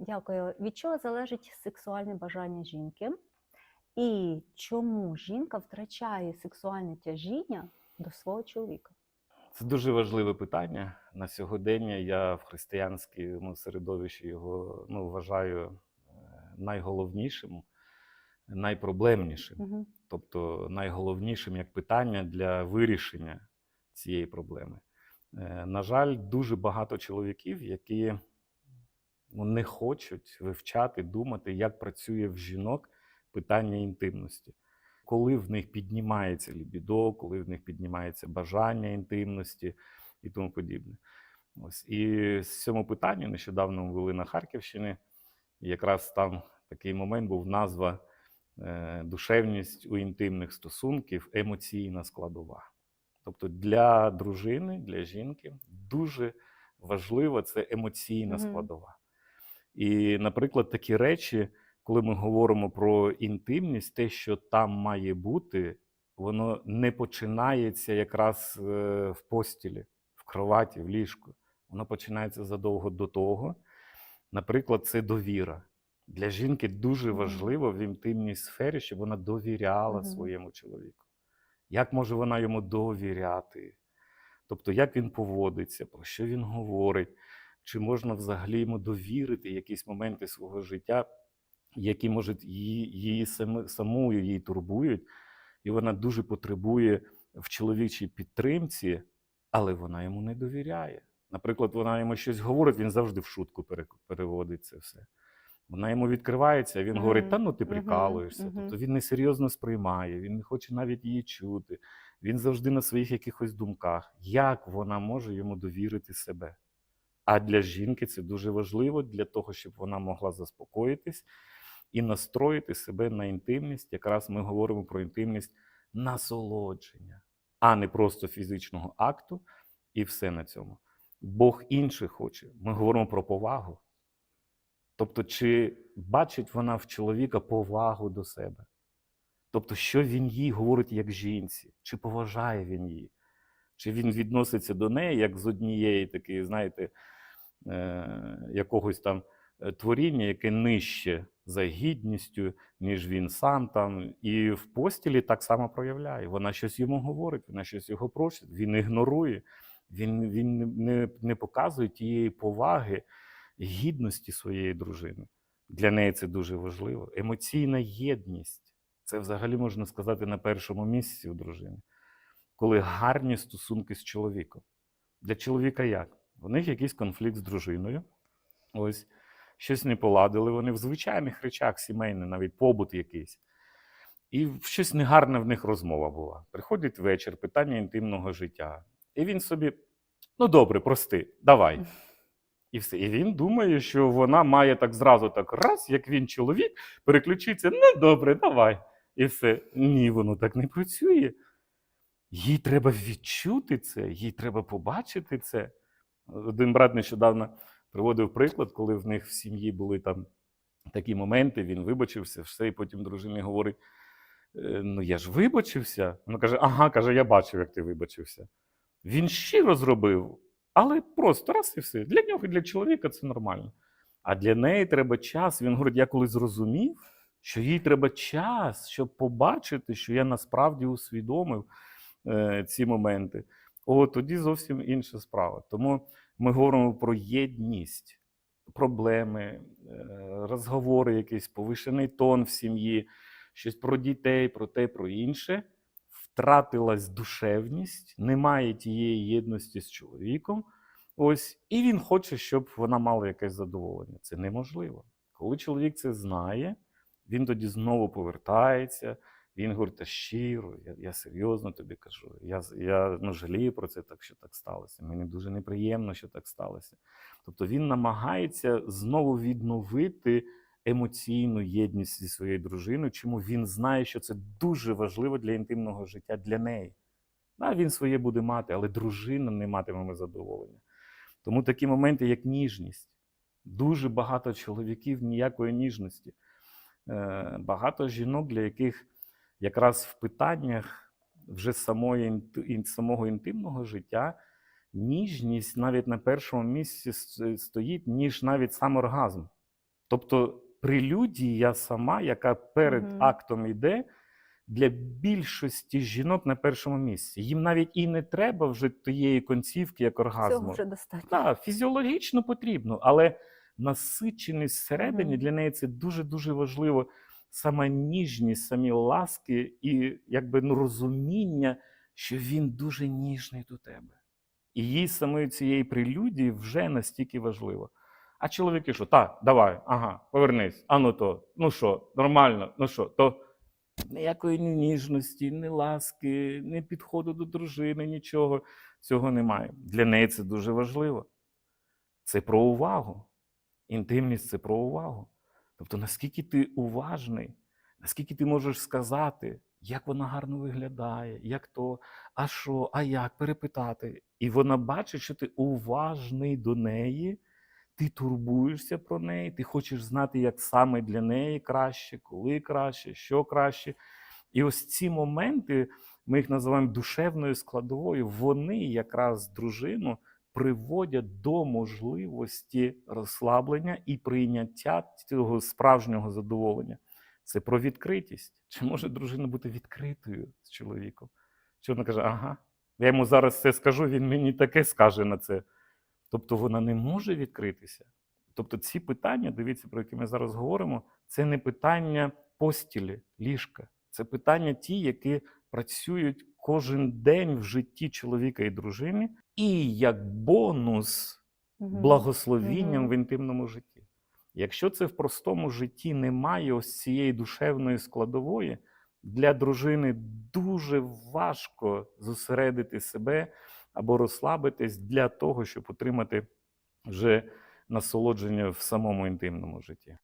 Дякую. Від чого залежить сексуальне бажання жінки? І чому жінка втрачає сексуальне тяжіння до свого чоловіка? Це дуже важливе питання. На сьогодення я в християнському середовищі його ну, вважаю е, найголовнішим, найпроблемнішим. Угу. тобто найголовнішим як питання для вирішення цієї проблеми. Е, На жаль, дуже багато чоловіків, які ну, не хочуть вивчати, думати, як працює в жінок питання інтимності. Коли в них піднімається лібідо, коли в них піднімається бажання інтимності і тому подібне. Ось. І з цьому питанню нещодавно ми були на Харківщині, і якраз там такий момент був назва е, душевність у інтимних стосунків, емоційна складова. Тобто для дружини, для жінки дуже важлива це емоційна Мгм. складова. І, наприклад, такі речі, коли ми говоримо про інтимність, те, що там має бути, воно не починається якраз е, в постілі, в кроваті, в ліжку. Воно починається задовго до того. Наприклад, це довіра. Для жінки дуже важливо в інтимній сфері, щоб вона довіряла своєму чоловіку. Як може вона йому довіряти? Тобто, як він поводиться, про що він говорить, чи можна взагалі йому довірити якісь моменти свого життя, які, може, її, її самою її турбують, і вона дуже потребує в чоловічій підтримці, але вона йому не довіряє. Наприклад, вона йому щось говорить, він завжди в шутку переводить це все. Вона йому відкривається, він говорить: Та ну ти прикалуєшся. Мгм. Тобто він несерйозно сприймає, він не хоче навіть її чути. Він завжди на своїх якихось думках. Як вона може йому довірити себе? А для жінки це дуже важливо для того, щоб вона могла заспокоїтись і настроїти себе на інтимність. Якраз ми говоримо про інтимність насолодження, а не просто фізичного акту, і все на цьому. Бог інше хоче. Ми говоримо про повагу. Тобто, чи бачить вона в чоловіка повагу до себе? Тобто, що він їй говорить як жінці, чи поважає він її, чи він відноситься до неї як з однієї такої, знаєте, якогось там е, творіння, яке нижче за гідністю, ніж він сам там. І в постілі так само проявляє. Вона щось йому говорить, вона щось його просить, він ігнорує, він, він не, не показує тієї поваги, гідності своєї дружини. Для неї це дуже важливо. Емоційна єдність це взагалі можна сказати на першому місці у дружини, коли гарні стосунки з чоловіком. Для чоловіка як? У них якийсь конфлікт з дружиною. Ось щось не поладили. Вони в звичайних речах сімейних, навіть побут якийсь. І щось негарна в них розмова була. Приходить вечір, питання інтимного життя. І він собі: ну добре, прости, давай. І все. І він думає, що вона має так зразу так раз, як він чоловік, переключитися, ну добре, давай. І все. Ні, воно так не працює. Їй треба відчути це, їй треба побачити це. Один брат нещодавно приводив приклад, коли в них в сім'ї були там такі моменти, він вибачився, все, і потім дружині говорить: «Е, ну я ж вибачився. Вона каже: ага, каже, я бачив, як ти вибачився. Він щиро зробив, але просто раз і все. Для нього і для чоловіка це нормально. А для неї треба час. Він говорить: я коли зрозумів, що їй треба час, щоб побачити, що я насправді усвідомив е, ці моменти. О, тоді зовсім інша справа. Тому ми говоримо про єдність, проблеми, е, розговори, якийсь повишений тон в сім'ї, щось про дітей, про те, про інше. Втратилась душевність, немає тієї єдності з чоловіком. Ось, і він хоче, щоб вона мала якесь задоволення. Це неможливо. Коли чоловік це знає, він тоді знову повертається. Він говорить, та щиро, я, я серйозно тобі кажу. Я, я ну, жалію про це, так що так сталося. Мені дуже неприємно, що так сталося. Тобто він намагається знову відновити емоційну єдність зі своєю дружиною, чому він знає, що це дуже важливо для інтимного життя для неї. Да, він своє буде мати, але дружина не матиме задоволення. Тому такі моменти, як ніжність. Дуже багато чоловіків ніякої ніжності. Е, Багато жінок, для яких якраз в питаннях вже самої, самого інтимного життя ніжність навіть на першому місці стоїть, ніж навіть сам оргазм. Тобто прелюдія сама, яка перед Мгм. актом йде, для більшості жінок на першому місці. Їм навіть і не треба вже тієї концівки, як оргазму. Цього вже достатньо. Так, фізіологічно потрібно, але насиченість всередині Мгм. для неї це дуже-дуже важливо. Сама ніжність, самі ласки і якби ну, розуміння, що він дуже ніжний до тебе. І їй самої цієї прелюдії вже настільки важливо. А чоловіки що? Так, давай, ага, повернись. А ну то, ну що, нормально, ну що, то ніякої ні ніжності, ні ласки, ні підходу до дружини, нічого цього немає. Для неї це дуже важливо. Це про увагу. Інтимність це про увагу. Тобто, наскільки ти уважний, наскільки ти можеш сказати, як вона гарно виглядає, як то, а що, а як перепитати. І вона бачить, що ти уважний до неї, ти турбуєшся про неї, ти хочеш знати, як саме для неї краще, коли краще, що краще. І ось ці моменти, ми їх називаємо душевною складовою, вони якраз дружину приводять до можливості розслаблення і прийняття цього справжнього задоволення. Це про відкритість. Чи може дружина бути відкритою з чоловіком? Чи вона каже, ага, я йому зараз це скажу, він мені таке скаже на це. Тобто вона не може відкритися. Тобто ці питання, дивіться, про які ми зараз говоримо, це не питання постілі, ліжка. Це питання ті, які працюють кожен день в житті чоловіка і дружини, і як бонус благословінням в інтимному житті. Якщо це в простому житті немає ось цієї душевної складової, для дружини дуже важко зосередити себе або розслабитись для того, щоб отримати вже насолодження в самому інтимному житті.